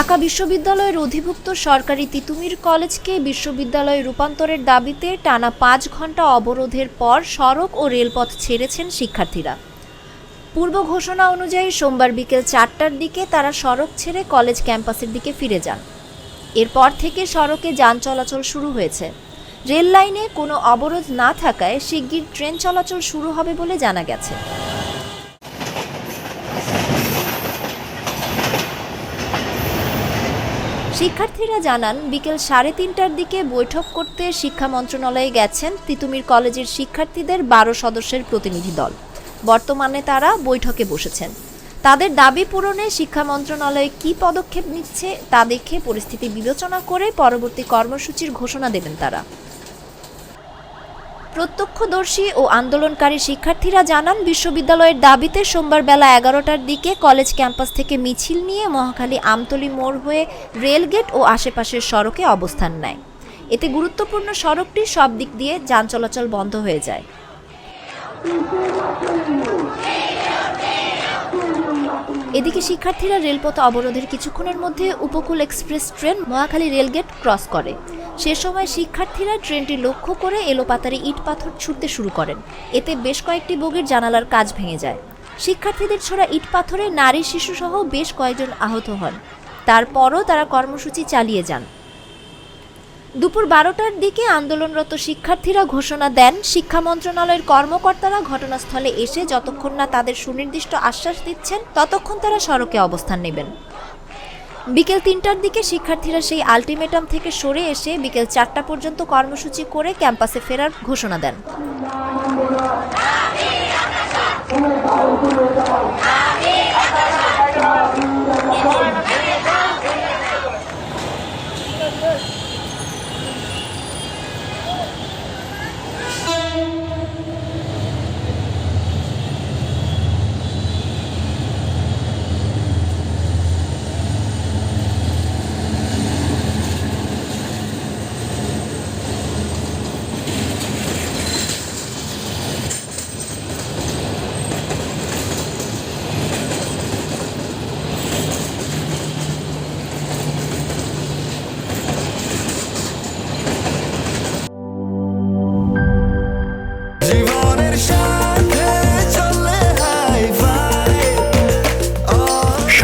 ঢাকা বিশ্ববিদ্যালয়ের অধিভুক্ত সরকারি তিতুমির কলেজকে বিশ্ববিদ্যালয়ে রূপান্তরের দাবিতে টানা পাঁচ ঘণ্টা অবরোধের পর সড়ক ও রেলপথ ছেড়েছেন শিক্ষার্থীরা। পূর্ব ঘোষণা অনুযায়ী সোমবার বিকেল চারটার দিকে তারা সড়ক ছেড়ে কলেজ ক্যাম্পাসের দিকে ফিরে যান। এরপর থেকে সড়কে যান চলাচল শুরু হয়েছে। রেল লাইনে কোনো অবরোধ না থাকায় শিগগির ট্রেন চলাচল শুরু হবে বলে জানা গেছে। শিক্ষার্থীরা জানান, বিকেল সাড়ে তিনটার দিকে বৈঠক করতে শিক্ষা মন্ত্রণালয়ে গেছেন তিতুমির কলেজের শিক্ষার্থীদের বারো সদস্যের প্রতিনিধি দল। বর্তমানে তারা বৈঠকে বসেছেন। তাদের দাবি পূরণে শিক্ষা মন্ত্রণালয়ে কী পদক্ষেপ নিচ্ছে তা দেখে পরিস্থিতি বিবেচনা করে পরবর্তী কর্মসূচির ঘোষণা দেবেন তারা। প্রত্যক্ষদর্শী ও আন্দোলনকারী শিক্ষার্থীরা জানান, বিশ্ববিদ্যালয়ের দাবিতে সোমবার বেলা এগারোটার দিকে কলেজ ক্যাম্পাস থেকে মিছিল নিয়ে মহাখালী আমতলি মোড় হয়ে রেলগেট ও আশেপাশের সড়কে অবস্থান নেয়। এতে গুরুত্বপূর্ণ সড়কটি সব দিক দিয়ে যান চলাচল বন্ধ হয়ে যায়। এদিকে শিক্ষার্থীরা রেলপথ অবরোধের কিছুক্ষণের মধ্যে Upakul express train Mohakhali rail gate cross করে। সে সময় শিক্ষার্থীরা ট্রেনটি লক্ষ্য করে এলোপাতারি ইট পাথর ছুটতে শুরু করেন। এতে বেশ কয়েকটি বগির জানালার কাজ ভেঙে যায়। শিক্ষার্থীদের ছোড়া ইট পাথরে নারী শিশুসহ বেশ কয়েকজন আহত হন। তারপরও তারা কর্মসূচি চালিয়ে যান। দুপুর বারোটার দিকে আন্দোলনরত শিক্ষার্থীরা ঘোষণা দেন, শিক্ষা মন্ত্রণালয়ের কর্মকর্তারা ঘটনাস্থলে এসে যতক্ষণ না তাদের সুনির্দিষ্ট আশ্বাস দিচ্ছেন, ততক্ষণ তারা সড়কে অবস্থান নেবেন। বিকেল তিনটার দিকে শিক্ষার্থীরা সেই আলটিমেটাম থেকে সরে এসে বিকেল চারটা পর্যন্ত কর্মসূচি করে ক্যাম্পাসে ফেরার ঘোষণা দেন।